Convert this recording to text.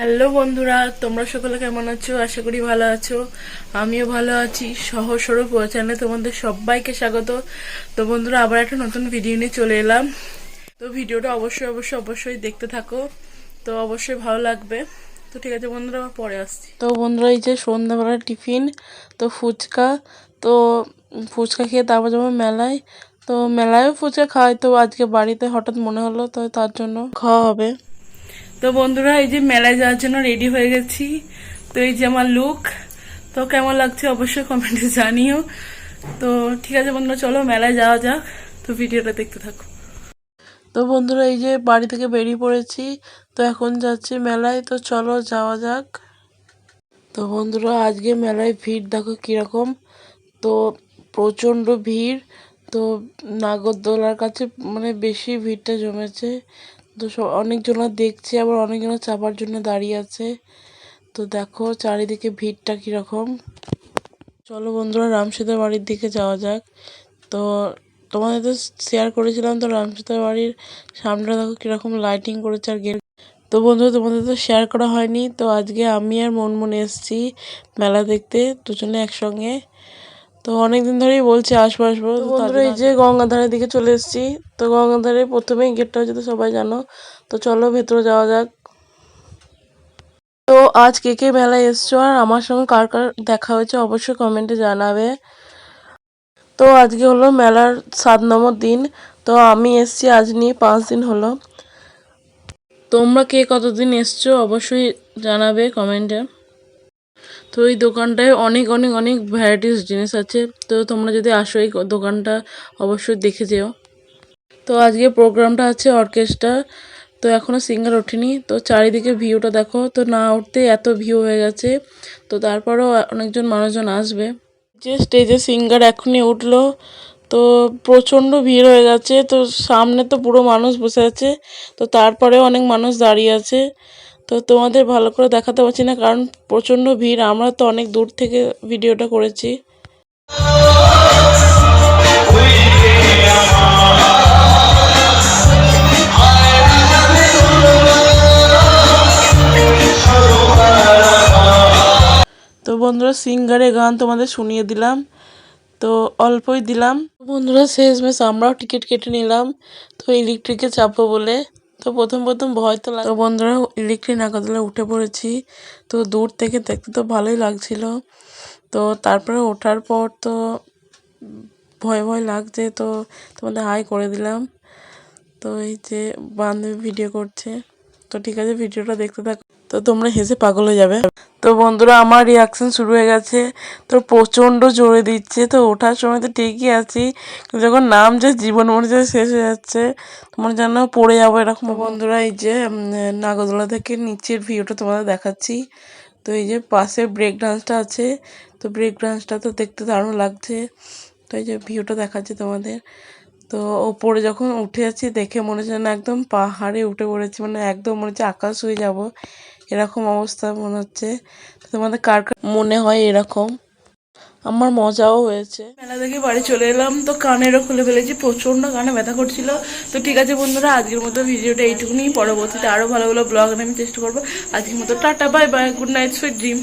Hello বন্ধুরা, তোমরা সকলে কেমন আছো? আশা করি ভালো আছো। আমিও ভালো আছি। সহজ সরল চ্যানেলে তোমাদের সবাইকে স্বাগত। তো বন্ধুরা, আবার একটা নতুন ভিডিও নিয়ে চলে এলাম। তো ভিডিওটা অবশ্যই অবশ্যই অবশ্যই দেখতে থাকো। তো অবশ্যই ভালো লাগবে। তো ঠিক আছে বন্ধুরা আবার পরে আসছি। তো বন্ধুরা, এই যে সন্ধ্যাবেলার টিফিন, তো ফুচকা তো ফুচকা খেয়ে তারপর যাব মেলায়। তো মেলায়ও ফুচকা খাওয়াই তো আজকে বাড়িতে হঠাৎ মনে হলো, তো তার জন্য খাওয়া হবে। তো বন্ধুরা, এই যে মেলায় যাওয়ার জন্য রেডি হয়ে গেছি। তো এই যে আমার লুক তো কেমন লাগছে অবশ্যই কমেন্টে জানিও। তো ঠিক আছে বন্ধুরা, চলো মেলায় যাওয়া যাক। তো ভিডিওটা দেখতে থাকো। তো বন্ধুরা, এই যে বাড়ি থেকে বেরিয়ে পড়েছি। তো এখন যাচ্ছি মেলায়। তো চলো যাওয়া যাক। তো বন্ধুরা, আজকে মেলায় ভিড় দেখো কীরকম। তো প্রচণ্ড ভিড়। তো নাগরদোলার কাছে মানে বেশি ভিড়টা জমেছে। তো অনেকজনা দেখছে, আবার অনেকজনা চাপার জন্য দাঁড়িয়ে আছে। তো দেখো চারিদিকে ভিড়টা কীরকম। চলো বন্ধুরা রামসীতার বাড়ির দিকে যাওয়া যাক। তো তোমাদের তো শেয়ার করেছিলাম, তো রামসীতার বাড়ির সামনে দেখো কীরকম লাইটিং করেছে আর গেট। তো বন্ধুরা, তোমাদের তো শেয়ার করা হয়নি, তো আজকে আমি আর মন মনে এসেছি মেলা দেখতে, দুজনে একসঙ্গে। তো অনেকদিন ধরেই বলছি আসব আসব তো বন্ধুরা এই যে গঙ্গাধারের দিকে চলে এসেছি তো গঙ্গাধারে প্রথমেই গেটটা হচ্ছে তো সবাই জানো তো চলো ভেতরে যাওয়া যাক। তো আজ কে কে মেলায় এসছো আর আমার সঙ্গে কার কার দেখা হয়েছে অবশ্যই কমেন্টে জানাবে। তো আজকে হলো মেলার সাত নম্বর দিন তো আমি এসছি আজ নিয়ে পাঁচ দিন হলো। তোমরা কে কতদিন এসছো অবশ্যই জানাবে কমেন্টে। তো এই দোকানটায় অনেক অনেক অনেক ভ্যারাইটিস জিনিস আছে। তো তোমরা যদি আসো এই দোকানটা, অবশ্যই দেখে যেও। তো আজকে প্রোগ্রামটা আছে অর্কেস্ট্রা। তো এখনও সিঙ্গার ওঠেনি। তো চারিদিকে ভিউটা দেখো। তো না উঠতে এত ভিউ হয়ে গেছে। তো তারপরেও অনেকজন মানুষজন আসবে। যে স্টেজে সিঙ্গার এখনই উঠল। তো প্রচণ্ড ভিড় হয়ে গেছে। তো সামনে তো পুরো মানুষ বসে আছে। তো তারপরেও অনেক মানুষ দাঁড়িয়ে আছে। তো তোমাদের ভালো করে দেখাতে পারছি না, কারণ প্রচণ্ড ভিড়। আমরা তো অনেক দূর থেকে ভিডিওটা করেছি। তো বন্ধুরা, সিঙ্গারে গান তোমাদের শুনিয়ে দিলাম। তো অল্পই দিলাম। বন্ধুরা, শেষমেশ আমরাও টিকিট কেটে নিলাম। তো ইলেকট্রিকে চাপবো বলে। তো প্রথম প্রথম ভয় তো লাগে তো বন্ধুরা ইলেকট্রিক নাগাদলে উঠে পড়েছি। তো দূর থেকে দেখতে তো ভালোই লাগছিল। তো তারপরে ওঠার পর তো ভয় ভয় লাগছে, তো তোমাদের হাই করে দিলাম। তো এই যে বান্ধবী ভিডিও করছে। তো ঠিক আছে, ভিডিওটা দেখতে থাকো। তো তোমরা হেসে পাগল হয়ে যাবে। তো বন্ধুরা, আমার রিয়াকশন শুরু হয়ে গেছে। তো প্রচণ্ড জোরে দিচ্ছে। তো ওঠার সময় তো ঠিকই আছি। যখন নাম যে জীবন মরিচা শেষ হয়ে যাচ্ছে তোমার যেন পড়ে যাব এরকম। বন্ধুরা, এই যে নাগরদোলা থেকে নিচের ভিউটা তোমাদের দেখাচ্ছি। তো এই যে পাশে ব্রেক ডান্সটা আছে। তো ব্রেক ডান্সটা তো দেখতে দারুণ লাগছে। তো এই যে ভিউটা দেখাচ্ছে তোমাদের। তো ওপরে যখন উঠে আছি দেখে মনে হচ্ছে একদম পাহাড়ে উঠে পড়েছি। মানে একদম মনে হচ্ছে আকাশ হয়ে যাব। এরকম অবস্থা মনে হচ্ছে। তোমাদের কার মনে হয় এরকম? আমার মজাও হয়েছে। মেলা থেকে বাড়ি চলে এলাম, তো কানেরও খুলে ফেলেছি প্রচণ্ড কানে ব্যথা করছিল। তো ঠিক আছে বন্ধুরা, আজকের মতো ভিডিওটা এইটুকুনি। পরবর্তীতে আরও ভালো ভালো ব্লগ আমি চেষ্টা করব। আজকের মতো tata bye bye good night sweet dream